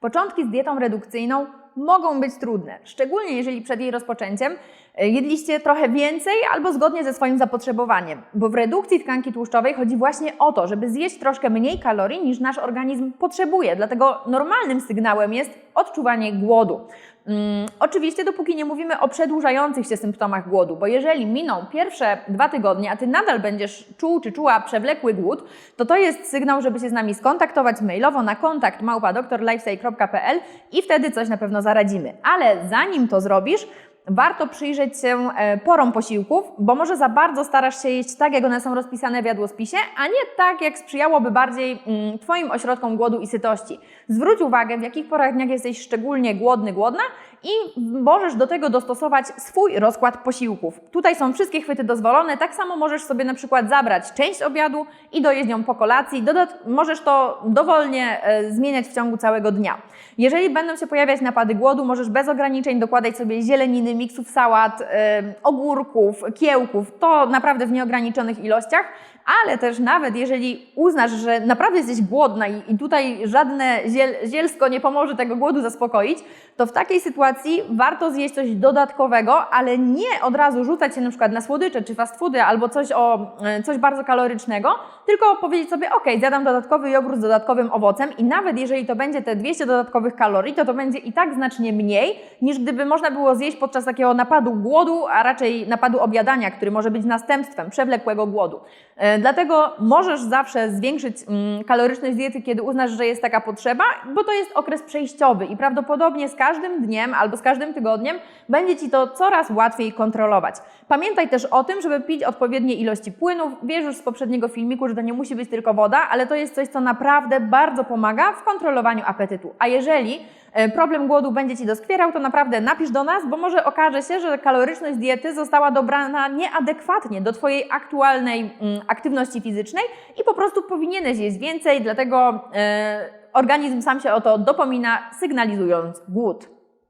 Początki z dietą redukcyjną mogą być trudne, szczególnie jeżeli przed jej rozpoczęciem e, jedliście trochę więcej albo zgodnie ze swoim zapotrzebowaniem, bo w redukcji tkanki tłuszczowej chodzi właśnie o to, żeby zjeść troszkę mniej kalorii niż nasz organizm potrzebuje. Dlatego normalnym sygnałem jest odczuwanie głodu. Mm, oczywiście, dopóki nie mówimy o przedłużających się symptomach głodu, bo jeżeli miną pierwsze dwa tygodnie, a ty nadal będziesz czuł czy czuła przewlekły głód, to to jest sygnał, żeby się z nami skontaktować mailowo na kontakt małpa.drlifestyle.pl i wtedy coś na pewno zaradzimy. Ale zanim to zrobisz, warto przyjrzeć się e, porom posiłków, bo może za bardzo starasz się jeść tak, jak one są rozpisane w jadłospisie, a nie tak, jak sprzyjałoby bardziej mm, Twoim ośrodkom głodu i sytości. Zwróć uwagę, w jakich porach dnia jesteś szczególnie głodny, głodna i możesz do tego dostosować swój rozkład posiłków. Tutaj są wszystkie chwyty dozwolone, tak samo możesz sobie na przykład zabrać część obiadu i dojeść ją po kolacji. Możesz to dowolnie e, zmieniać w ciągu całego dnia. Jeżeli będą się pojawiać napady głodu, możesz bez ograniczeń dokładać sobie zieleniny, miksów sałat, e, ogórków, kiełków, to naprawdę w nieograniczonych ilościach, ale też nawet jeżeli uznasz, że naprawdę jesteś głodna i, tutaj żadne ziel, zielsko nie pomoże tego głodu zaspokoić, to w takiej sytuacji warto zjeść coś dodatkowego, ale nie od razu rzucać się na przykład na słodycze czy fast foody albo coś, o, e, coś bardzo kalorycznego, tylko powiedzieć sobie, ok, zjadam dodatkowy jogurt z dodatkowym owocem i nawet jeżeli to będzie te 200 dodatkowych kalorii, to to będzie i tak znacznie mniej, niż gdyby można było zjeść podczas takiego napadu głodu, a raczej napadu objadania, który może być następstwem przewlekłego głodu. E, Dlatego możesz zawsze zwiększyć mm, kaloryczność diety, kiedy uznasz, że jest taka potrzeba, bo to jest okres przejściowy i prawdopodobnie z każdym dniem albo z każdym tygodniem będzie Ci to coraz łatwiej kontrolować. Pamiętaj też o tym, żeby pić odpowiednie ilości płynów. Wiesz już z poprzedniego filmiku, że to nie musi być tylko woda, ale to jest coś, co naprawdę bardzo pomaga w kontrolowaniu apetytu. A jeżeli e, problem głodu będzie Ci doskwierał, to naprawdę napisz do nas, bo może okaże się, że kaloryczność diety została dobrana nieadekwatnie do Twojej aktualnej mm, aktywności fizycznej i po prostu powinieneś jeść więcej, dlatego e, organizm sam się o to dopomina, sygnalizując głód.